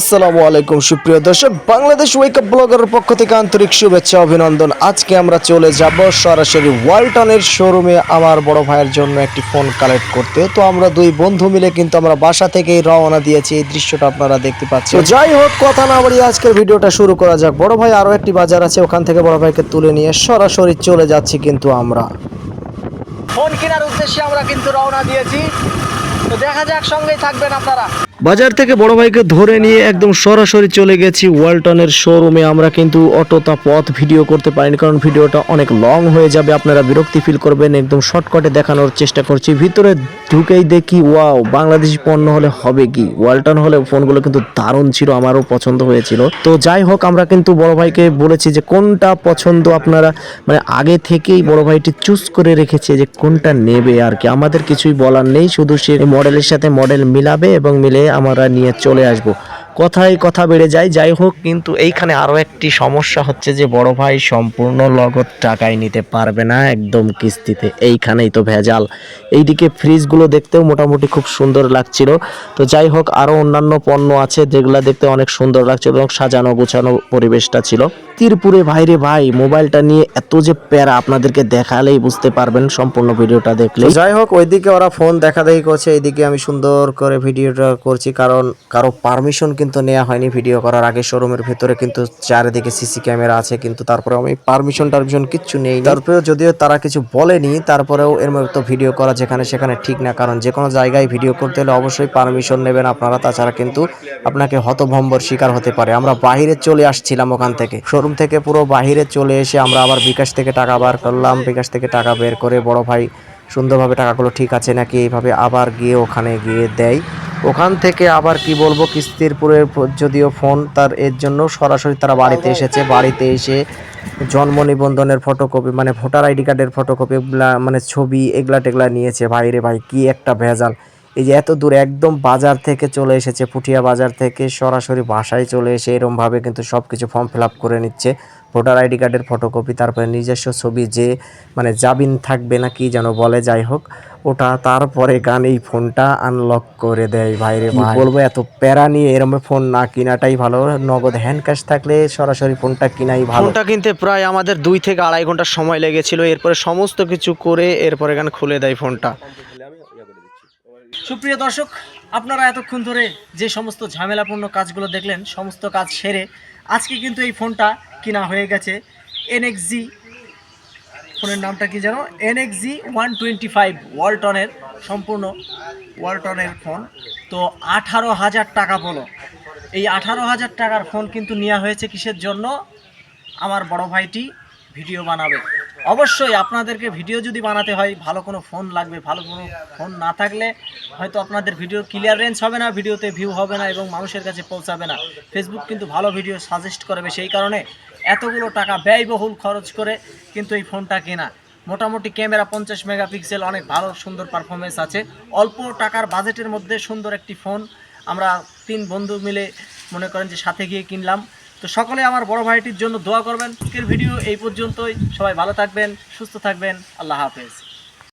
আসসালামু আলাইকুম সুপ্রিয় দর্শক। বাংলাদেশ ওয়েকআপ ব্লগারের পক্ষ থেকে আন্তরিক শুভেচ্ছা অভিনন্দন। আজকে আমরা চলে যাব সরাসরি ওয়ালটনের শোরুমে আমার বড় ভাইয়ের জন্য একটি ফোন কালেক্ট করতে। তো আমরা দুই বন্ধু মিলে কিন্তু আমরা বাসা থেকেই রওনা দিয়েছি। এই দৃশ্যটা আপনারা দেখতে পাচ্ছেন। তো যাই হোক কথা না বাড়িয়ে আজকের ভিডিওটা শুরু করা যাক। বড় ভাই আরও একটি বাজার আছে ওখান থেকে বড় ভাইকে তুলে নিয়ে সরাসরি চলে যাচ্ছি কিন্তু আমরা। ফোন কেনার উদ্দেশ্যে আমরা কিন্তু রওনা দিয়েছি। তো দেখা যাক সঙ্গেই থাকবেন আপনারা। বাজার থেকে বড় ভাইকে ধরে নিয়ে একদম সরাসরি চলে গেছি ওয়ালটনের শোরুমে। আমরা কিন্তু অটোতা পথ ভিডিও করতে পারিনি, কারণ ভিডিওটা অনেক লং হয়ে যাবে। আপনারা বিরক্তি ফিল করবেন, একদম শর্টকাটে দেখানোর চেষ্টা করছি। ভিতরে ঢুকেই দেখি, ওয়াও, বাংলাদেশি পণ্য হলে হবে কি? ওয়ালটন হলে ফোনগুলো কিন্তু দারুণ ছিল, আমারও পছন্দ হয়েছিল। তো যাই হোক, আমরা কিন্তু বড় ভাইকে বলেছি যে কোনটা পছন্দ আপনারা মানে আগে থেকেই বড় ভাইটি চুজ করে রেখেছে যে কোনটা নেবে আর কি। আমাদের কিছুই বলার নেই, শুধু সে মডেলের সাথে মডেল মিলাবে এবং মিলে আমরা নিয়ে চলে আসব। কথায় কথা বেড়ে যায়, যাই হোক, কিন্তু এইখানে আরও একটি সমস্যা হচ্ছে যে বড় ভাই সম্পূর্ণ লগত টাকায় নিতে পারবে না, একদম কিস্তিতে। এইখানেই তো ভেজাল। এইদিকে ফ্রিজগুলো দেখতেও মোটামুটি খুব সুন্দর লাগছিল। তো যাই হোক আরও অন্যান্য পণ্য আছে যেগুলো দেখতে অনেক সুন্দর লাগছিল এবং সাজানো গোছানো পরিবেশটা ছিল। তিরপুরে ভাইরে ভাই মোবাইলটা নিয়ে এত যে প্যারা আপনাদেরকে দেখালেই বুঝতে পারবেন সম্পূর্ণ ভিডিওটা দেখলে। যাই হোক ওইদিকে ওরা ফোন দেখা দেখি করছে এইদিকে আমি সুন্দর করে ভিডিওটা করছি কারণ কারও পারমিশন কিন্তু নেওয়া হয়নি ভিডিও করার। আগে শোরুমের ভিতরে কিন্তু চারিদিকে সিসি ক্যামেরা আছে কিন্তু তারপরে আমি পারমিশন টারমিশন কিচ্ছু নেই তারপরেও যদিও তারা কিছু বলেনি তারপরেও এর মতো ভিডিও করা যেখানে সেখানে ঠিক না কারণ যে কোনো জায়গায় ভিডিও করতে হলে অবশ্যই পারমিশন নেবেন আপনারা। তাছাড়া কিন্তু আপনাকে হতভম্বর শিকার হতে পারে। আমরা বাহিরে চলে আসছিলাম ওখান থেকে। শোরুম থেকে পুরো বাহিরে চলে এসে আমরা আবার বিকাশ থেকে টাকা বার করলাম। বিকাশ থেকে টাকা বের করে বড় ভাই সুন্দরভাবে টাকাগুলো ঠিক আছে নাকি এইভাবে আবার গিয়ে ওখানে গিয়ে দেয়। ওখান থেকে আবার কি বলব, কিস্তিরপুরের যদিও ফোন তার এর জন্য সরাসরি তারা বাড়িতে এসেছে। বাড়িতে এসে জন্ম নিবন্ধনের ফটোকপি মানে ভোটার আইডি কার্ডের ফটোকপি মানে ছবি এগুলা টেগলা নিয়েছে। ভাই রে ভাই, কি একটা ভেজাল। এই যে এত দূর একদম বাজার থেকে চলে এসেছে পুঠিয়া বাজার থেকে সরাসরি বাসায় চলে এসে এরমভাবে কিন্তু সব কিছু ফর্ম ফিল আপ করে নিচ্ছে। ভোটার আইডি কার্ডের ফটোকপি তারপরে নিজস্ব ছবি যে মানে জাবিন থাকবে না কি যেন বলে যাই হোক ওটা তারপরে গান এই ফোনটা আনলক করে দেয়। ভাইরে ভাই। বলব এত প্যারা নিয়ে এরম ফোন না কিনাটাই ভালো। নগদ হ্যান্ড ক্যাশ থাকলে সরাসরি ফোনটা কিনাই ভালো। ফোনটা কিনতে প্রায় আমাদের দুই থেকে আড়াই ঘণ্টা সময় লেগেছিল। এরপরে সমস্ত কিছু করে এরপরে গান খুলে দেয় ফোনটা সুপ্রিয় দর্শক, আপনারা এতক্ষণ ধরে যে সমস্ত ঝামেলাপূর্ণ কাজগুলো দেখলেন, সমস্ত কাজ সেরে আজকে কিন্তু এই ফোনটা কিনা হয়ে গেছে এনএক্সজি, ফোনের নামটা কি জানো এনএক্সজি ওয়ান টোয়েন্টি ফাইভ ওয়ালটনের, সম্পূর্ণ ওয়ালটনের ফোন। তো আঠারো হাজার টাকা বলো। এই আঠারো হাজার টাকার ফোন কিন্তু নেওয়া হয়েছে কিসের জন্য? আমার বড় ভাইটি ভিডিও বানাবে। অবশ্যই আপনাদেরকে ভিডিও যদি বানাতে হয়, ভালো কোনো ফোন লাগবে, ভালো কোনো ফোন না থাকলে হয়তো আপনাদের ভিডিও ক্লিয়ারেন্স হবে না ভিডিওতে ভিউ হবে না এবং মানুষের কাছে পৌঁছাবে না। ফেসবুক কিন্তু ভালো ভিডিও সাজেস্ট করবে, সেই কারণে এতগুলো টাকা ব্যয়বহুল খরচ করে কিন্তু এই ফোনটা কেনা। মোটামুটি ক্যামেরা পঞ্চাশ মেগাপিক্সেল অনেক ভালো, সুন্দর পারফরমেন্স আছে। অল্প টাকার বাজেটের মধ্যে সুন্দর একটি ফোন আমরা তিন বন্ধু মিলে মনে করেন যে সাথে গিয়ে কিনলাম। তো সকলে আমার বড় ভাইটির জন্য দোয়া করবেন। আজকের ভিডিও এই পর্যন্তই। সবাই ভালো থাকবেন, সুস্থ থাকবেন। আল্লাহ হাফেজ।